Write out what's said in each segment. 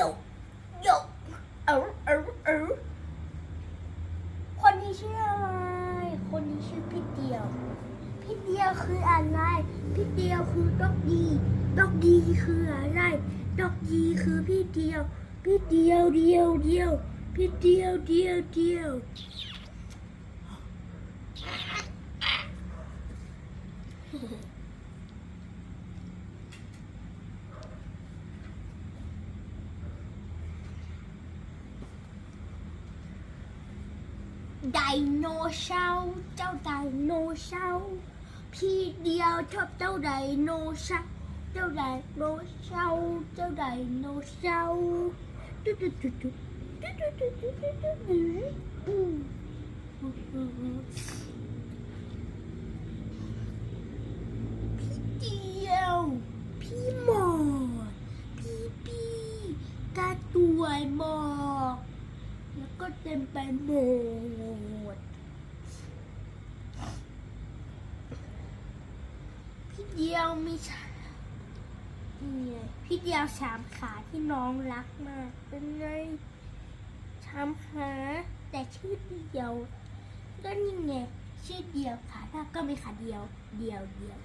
จกจกเออเออเออคนนี้ชื่ออะไร คนนี้ชื่อพี่เดียว พี่เดียวคืออะไร พี่เดียวคือดอกดี ดอกดีคืออะไร ดอกดีคือพี่เดียว พี่เดียวเดียวเดียว พี่เดียวเดียวเดียว Đại nô sao cháu đại nô sao Khi đeo thấp cháu đại nô sao Cháu đại nô sao cháu đại tu tu Mm-hmm. ต็มไปหมด พี่เดียวมีชานี่ไงพี่เดียวสามขาที่น้องรักมาก เป็นไงสามขาแต่ชื่อเดียว ก็นี่ไงชื่อเดียวขาถ้าก็มีขาเดียว เดียวเดียว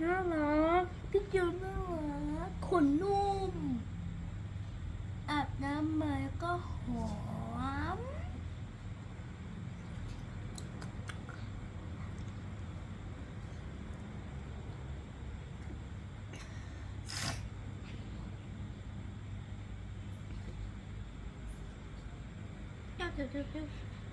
น่ารักพี่เดียวน่ารักขนนุ่ม น้ำมันก็หอม Yeah, yeah, yeah, yeah.